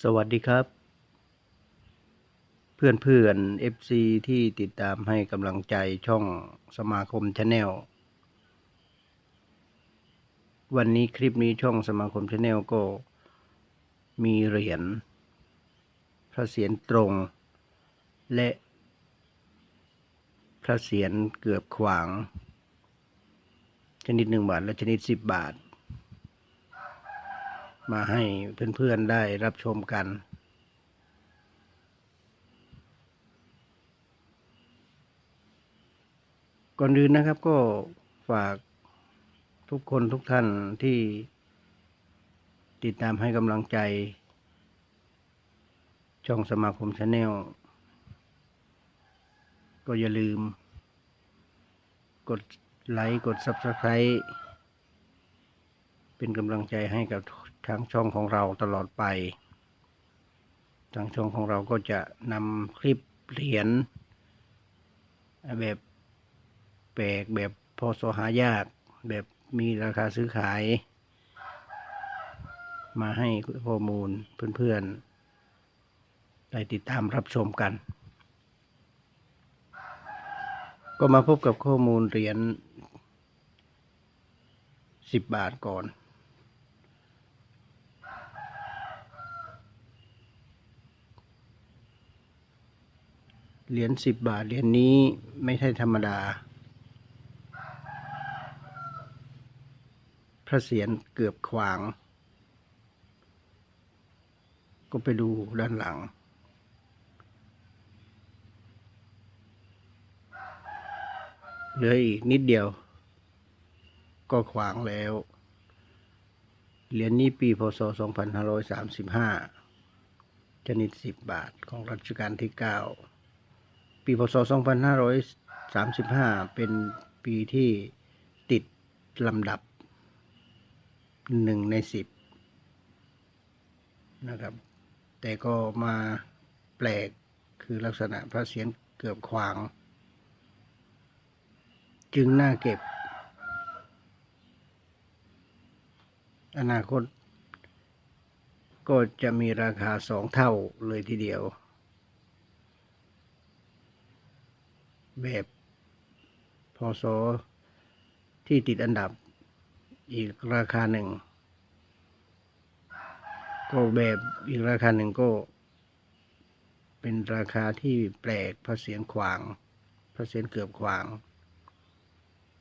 สวัสดีครับ เพื่อนเพื่อนเอฟซีที่ติดตามให้กำลังใจช่องสมาคมชาแนลวันนี้คลิปนี้ช่องสมาคมชาแนลก็มีเหรียญพระเศียรตรง และพระเศียรเกือบขวาง ชนิดหนึ่งบาทและชนิดสิบบาท มาให้เพื่อนๆได้รับชมกัน ก่อนอื่นนะครับก็ฝากทุกคนทุกท่านที่ติดตามให้กำลังใจ ช่องสมาคมชาแนลก็อย่าลืม กดไลค์ กด Subscribe เป็นกำลังใจให้กับ ทางช่องของเราตลอดไป ทางช่องของเราก็จะนำคลิปเหรียญแบบแปลกแบบพอสหายาก แบบมีราคาซื้อขาย มาให้ข้อมูลเพื่อนๆ ได้ติดตามรับชมกัน ก็มาพบกับข้อมูลเหรียญสิบบาทก่อน เหรียญสิบบาทเหรียญนี้ไม่ใช่ธรรมดา พระเศียรเกือบขวาง ก็ไปดูด้านหลัง เหลืออีกนิดเดียว ก็ขวางแล้ว เหรียญนี้ปีพศ 2535 ชนิด 10 บาทของรัชกาลที่ 9 ปีพศ 2535 เป็นปีที่ติดลำดับหนึ่งในสิบนะครับ แต่ก็มาแปลกคือลักษณะพระเศียรเกือบขวาง จึงน่าเก็บ อนาคตก็จะมีราคาสองเท่าเลยทีเดียว แบบพศที่ติดอันดับอีกราคาหนึ่ง ก็แบบอีกราคาหนึ่งก็ เป็นราคาที่แปลกพระเสียรขวางพระเสียรเกือบขวาง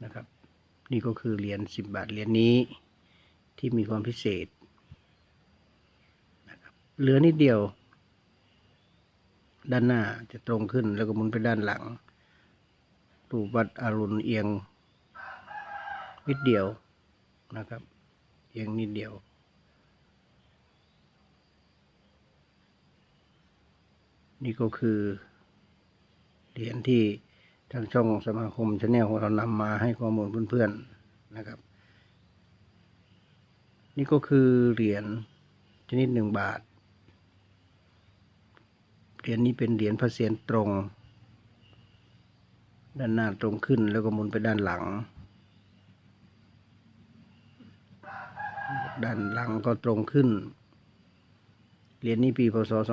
นะครับ นี่ก็คือเหรียญสิบบาทเหรียญนี้ที่มีความพิเศษนะครับเหลือนิดเดียว ด้านหน้าจะตรงขึ้นแล้วก็หมุนไปด้านหลัง รูปวัดอรุณเอียงนิดเดียวนะครับ เอียงนิดเดียว นี่ก็คือเหรียญที่ทางช่องสมาคมชาแนลของเรานำมาให้ข้อมูลเพื่อนๆนะครับ นี่ก็คือเหรียญชนิดหนึ่งบาทเหรียญนี้เป็นเหรียญพระเศียรตรง ด้านหน้าตรงขึ้นแล้วก็หมุนไปด้านหลัง ด้านหลังก็ตรงขึ้น เหรียญนี้ปีพศ 2563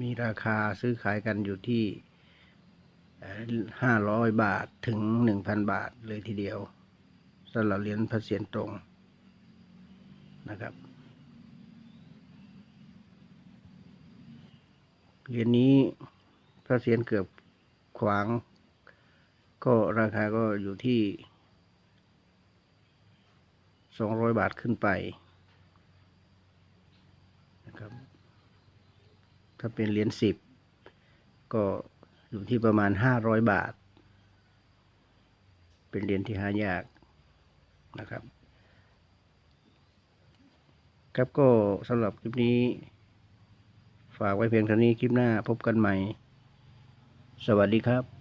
มีราคาซื้อขายกันอยู่ที่ 500 บาทถึง 1,000 บาทเลยทีเดียวสำหรับเหรียญพระเศียรตรงนะครับ เหรียญนี้พระเศียรเกือบขวาง ก็ราคาก็อยู่ที่200บาทขึ้นไปนะครับ ถ้าเป็นเหรียญสิบก็อยู่ที่ประมาณ500บาท เป็นเหรียญที่หายากนะครับ ครับก็สำหรับคลิปนี้ ฝากไว้เพียงเท่านี้คลิปหน้าพบกันใหม่ สวัสดีครับ